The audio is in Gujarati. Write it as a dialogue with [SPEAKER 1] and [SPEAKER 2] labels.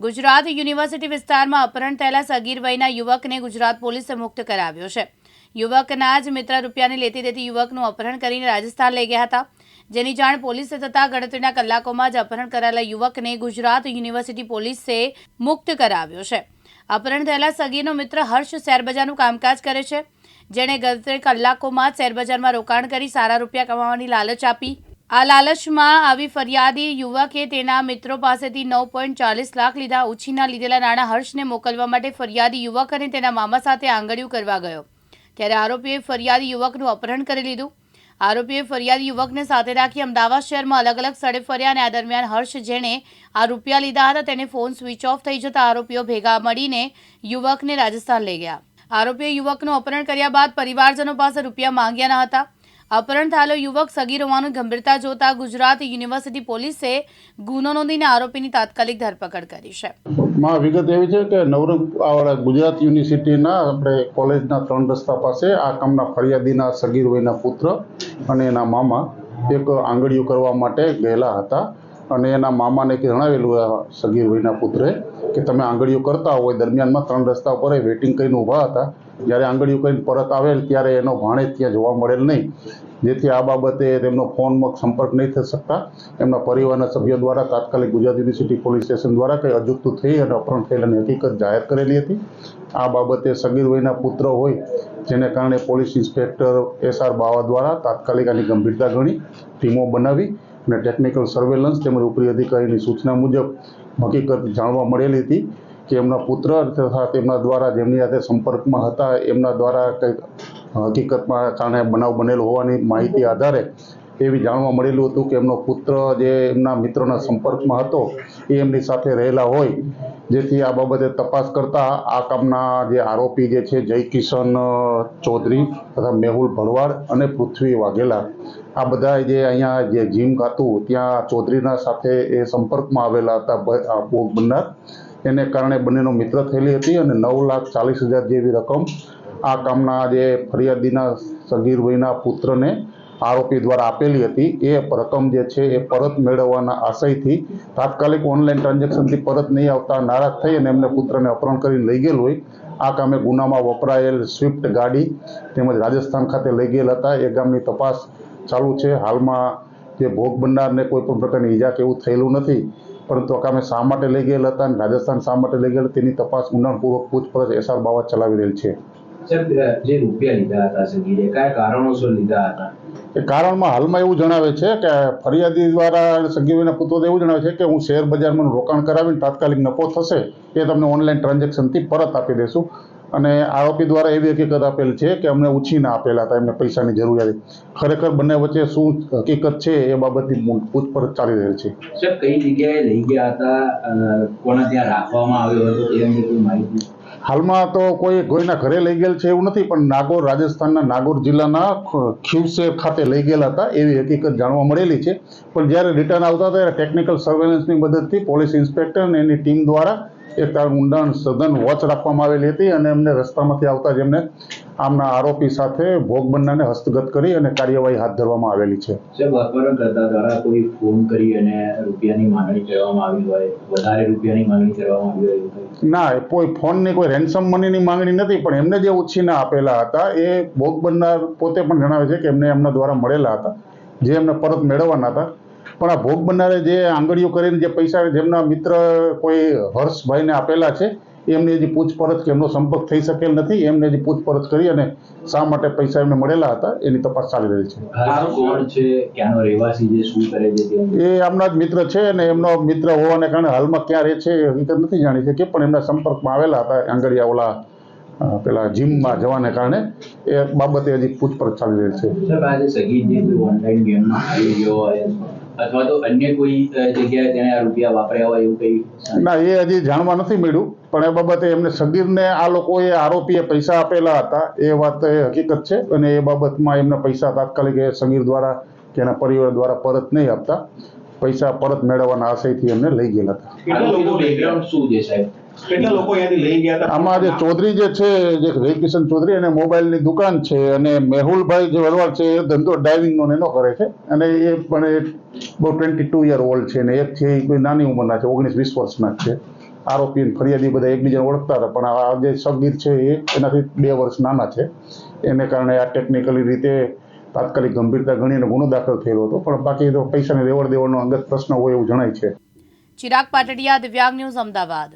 [SPEAKER 1] ગુજરાત યુનિવર્સિટી વિસ્તારમાં અપહરણ થયેલા સગીર વયના યુવકને ગુજરાત પોલીસે મુક્ત કરાવ્યો છે. યુવકના જ મિત્ર રૂપિયાને લેતી દેતી યુવકનું અપહરણ કરીને રાજસ્થાન લઈ ગયા હતા. જેની જાણ પોલીસે થતાં ગણતરીના કલાકોમાં જ અપહરણ કરાયેલા યુવકને ગુજરાત યુનિવર્સિટી પોલીસે મુક્ત કરાવ્યો છે. અપહરણ થયેલા સગીરનો મિત્ર હર્ષ શેરબજારનું કામકાજ કરે છે. જેણે ગત કલાકોમાં જ શેરબજારમાં રોકાણ કરી સારા રૂપિયા કમાવાની લાલચ આપી. આ લાલચમાં આવી ફરિયાદી યુવકે તેના મિત્રો પાસેથી નવ પોઈન્ટ ચાલીસ લાખ લીધા ઉછીના લીધેલા નાણાં હર્ષને મોકલવા માટે ફરિયાદી યુવક અને તેના મામા સાથે આંગળીયું કરવા ગયો. ત્યારે આરોપીએ ફરિયાદી યુવકનું અપહરણ કરી લીધું. આરોપીએ ફરિયાદી યુવકને સાથે રાખી અમદાવાદ શહેરમાં અલગ અલગ સ્થળે ફર્યા અને આ દરમિયાન હર્ષ જેણે આ રૂપિયા લીધા હતા. તેને ફોન સ્વિચ ઓફ થઈ જતા આરોપીઓ ભેગા મળીને યુવકને રાજસ્થાન લઈ ગયા. આરોપીએ યુવકનું અપહરણ કર્યા બાદ પરિવારજનો પાસે રૂપિયા માંગ્યા ન હતા. અપહરણ થયેલો યુવક સગીર ગંભીરતા જોતા ગુજરાત યુનિવર્સિટી પોલીસે ગુનો નોંધીને આરોપીની તાત્કાલિક ધરપકડ કરી છે.
[SPEAKER 2] માં વિગત એવી છે કે નવરંગ ગુજરાત યુનિવર્સિટીના આપણે કોલેજના ત્રણ રસ્તા પાસે આ કામના ફરિયાદીના સગીર વયના પુત્ર અને એના મામા એક આંગળીઓ કરવા માટે ગયેલા હતા. અને એના મામાને જણાવેલું સગીર વયના પુત્રે કે તમે આંગળીઓ કરતા હોય, દરમિયાનમાં ત્રણ રસ્તા ઉપર એ વેટિંગ કરીને ઊભા હતા. જ્યારે આંગળીઓ કરીને પરત આવેલ ત્યારે એનો ભાણેજ ત્યાં જોવા મળેલ નહીં. જેથી આ બાબતે તેમનો ફોનમાં સંપર્ક નહીં થઈ શકતા. એમના પરિવારના સભ્યો દ્વારા તાત્કાલિક ગુજરાત યુનિવર્સિટી પોલીસ સ્ટેશન દ્વારા કંઈ અજુકતું થઈ અને અપહરણ થયેલાની હકીકત જાહેર કરેલી હતી. આ બાબતે સગીર વયના પુત્ર હોય જેને કારણે પોલીસ ઇન્સ્પેક્ટર એસ આર બાવા દ્વારા તાત્કાલિક આની ગંભીરતા ગણી ટીમો બનાવી અને ટેકનિકલ સર્વેલન્સ તેમજ ઉપરી અધિકારીની સૂચના મુજબ હકીકત જાણવા મળેલી હતી. કે એમના પુત્ર તથા તેમના દ્વારા જેમની સાથે સંપર્કમાં હતા, એમના દ્વારા કંઈક હકીકતમાં કારણે બનાવ બનેલો હોવાની માહિતી આધારે એવી જાણવા મળેલું હતું કે એમનો પુત્ર જે એમના મિત્રોના સંપર્કમાં હતો એ એમની સાથે રહેલા હોય. જેથી આ બાબતે તપાસ કરતા આ કામના જે આરોપી જે છે જય કિશન ચૌધરી તથા મેહુલ ભરવાડ અને પૃથ્વી વાઘેલા, આ બધા જે અહીંયા જે જીમ ખાતું, ત્યાં ચૌધરીના સાથે એ સંપર્કમાં આવેલા હતા ભોગ બનનાર. એને કારણે બંનેનો મિત્ર થયેલી હતી અને નવ લાખ ચાલીસ હજાર જેવી રકમ આ કામના જે ફરિયાદીના સગીર વયના પુત્રને આરોપી દ્વારા આપેલી હતી, એ રકમ જે છે એ પરત મેળવવાના આશયથી તાત્કાલિક ઓનલાઈન ટ્રાન્ઝેક્શનથી પરત નહીં આવતા નારાજ થઈ અને એમને પુત્રને અપહરણ કરીને લઈ ગયેલ હોય. આ કામે ગુનામાં વપરાયેલ સ્વિફ્ટ ગાડી તેમજ રાજસ્થાન ખાતે લઈ ગયેલ હતા. એ ગામની તપાસ ચાલુ છે. હાલમાં જે ભોગ બનનારને કોઈ પણ પ્રકારની ઈજા કે એવું થયેલું નથી. પરંતુ અકામે શા માટે લઈ ગયેલા હતા? અને રાજસ્થાન શા માટે લઈ ગયેલા? તેની તપાસ ઊંડાણપૂર્વક પૂછપરછ એસઆર બાબત ચલાવી રહેલ છે.
[SPEAKER 3] જે રૂપિયા લીધા હતા સગીરે કયા કારણોસર લીધા હતા?
[SPEAKER 2] એ કારણમાં હાલમાં એવું જણાવે છે કે ફરિયાદી દ્વારા સગીરના પુત્રો એવું જણાવે છે કે હું શેર બજારમાં રોકાણ કરાવીને તાત્કાલિક નફો થશે એ તમને ઓનલાઈન ટ્રાન્ઝેક્શનથી પરત આપી દેશું. અને આરોપી દ્વારા એવી હકીકત આપેલ છે કે અમને ઉછીના આપેલા હતા એમને પૈસાની જરૂરિયાત ખરેખર બંને વચ્ચે શું હકીકત છે એ બાબતની પૂછપરછ ચાલી રહી છે.
[SPEAKER 3] સર કઈ જગ્યાએ લઈ ગયા હતા? કોને ત્યાં રાખવામાં આવ્યો હતો એ અંગે કોઈ માહિતી?
[SPEAKER 2] હાલમાં તો કોઈ કોઈના ઘરે લઈ ગયેલ છે એવું નથી પણ નાગોર રાજસ્થાનના નાગોર જિલ્લાના ખીવસેર ખાતે લઈ ગયેલા હતા એવી હકીકત જાણવા મળેલી છે. પણ જ્યારે રિટર્ન આવતા ત્યારે ટેકનિકલ સર્વેલન્સની મદદથી પોલીસ ઇન્સ્પેક્ટર અને એની ટીમ દ્વારા તાર ઊંડાણ સઘન વોચ રાખવામાં આવેલી હતી અને એમને રસ્તામાંથી આવતા જ એમને આમના આરોપી સાથે ભોગ બનનારને હસ્તગત કરી અને કાર્યવાહી હાથ ધરવામાં આવેલી છે.
[SPEAKER 3] દ્વારા કોઈ ફોન કરી અને રૂપિયાની માંગણી કરવામાં આવી હોય વધારે રૂપિયાની માંગણી કરવામાં આવી હોય
[SPEAKER 2] ના કોઈ ફોનની કોઈ રેન્સમ મનીની માંગણી નથી પણ એમને જે ઉછીના આપેલા હતા એ ભોગ બનનાર પોતે પણ જણાવે છે કે એમને એમના દ્વારા મળેલા હતા જે એમને પરત મેળવવાના હતા. પણ આ ભોગ બનનારે જે આંગળીઓ કરીને જે પૈસા જેમના મિત્ર કોઈ હર્ષભાઈને આપેલા છે એમની હજી પૂછપરછ કે એમનો સંપર્ક થઈ શકેલ નથી એમને હજી પૂછપરછ કરી અને શા માટે પૈસા એમને મળેલા હતા એની તપાસ ચાલી રહી છે.
[SPEAKER 3] હર્ષ કોણ છે? ક્યાંનો રહેવાસી છે? શું કરે છે તે અંગે?
[SPEAKER 2] એ આમના જ મિત્ર છે અને એમનો મિત્ર હોવાને કારણે હાલમાં ક્યાં રહે છે એ હકીકત નથી જાણી શકીએ પણ એમના સંપર્કમાં આવેલા હતા આંગળીયા ઓલા પેલા જીમમાં જવાને કારણે એ બાબતે હજી પૂછપરછ ચાલી રહી છે.
[SPEAKER 3] અથવા તો અન્ય કોઈ જગ્યાએ તેણે આ રૂપિયા વાપર્યા હોય એવું કંઈ?
[SPEAKER 2] ના એ હજી જાણવા નથી મળ્યું. પણ એ બાબતે એમને સગીરને આ લોકોએ આરોપીએ પૈસા આપેલા હતા. એ વાત એ હકીકત છે અને એ બાબતમાં એમને પૈસા તાત્કાલિક સગીર દ્વારા કે એના પરિવાર દ્વારા પરત નહીં આપતા. પૈસા પરત મેળવવાના આશયથી એમને લઈ ગયેલા હતા.
[SPEAKER 3] શું છે સાહેબ?
[SPEAKER 4] કેટલા લોકો અહીંયાથી લઈ ગયા હતા?
[SPEAKER 2] આમાં જે ચૌધરી જે છે જે રવિકિશન ચૌધરી એને મોબાઈલની દુકાન છે અને મેહુલભાઈ જે વરવાડ છે એ ધંધો ડ્રાઇવિંગનો એનો કરે છે. અને એ પણ બહુ ટ્વેન્ટી ટુ યર ઓલ્ડ છે અને એક છે એ કોઈ નાની ઉંમરના છે ઓગણીસ વીસ વર્ષના છે. આરોપી ફરિયાદી બધા એકબીજાને ઓળખતા હતા પણ આ જે સગીર છે એ એનાથી બે વર્ષ નાના છે. એને કારણે આ ટેકનિકલી રીતે તાત્કાલિક ગંભીરતા ગણીને ગુનો દાખલ થયેલો હતો પણ બાકી તો પૈસાને લેવડ દેવડનો અંગત પ્રશ્ન હોય એવું જણાય છે.
[SPEAKER 1] ચિરાગ પાટડિયા દિવ્યાંગ ન્યૂઝ અમદાવાદ.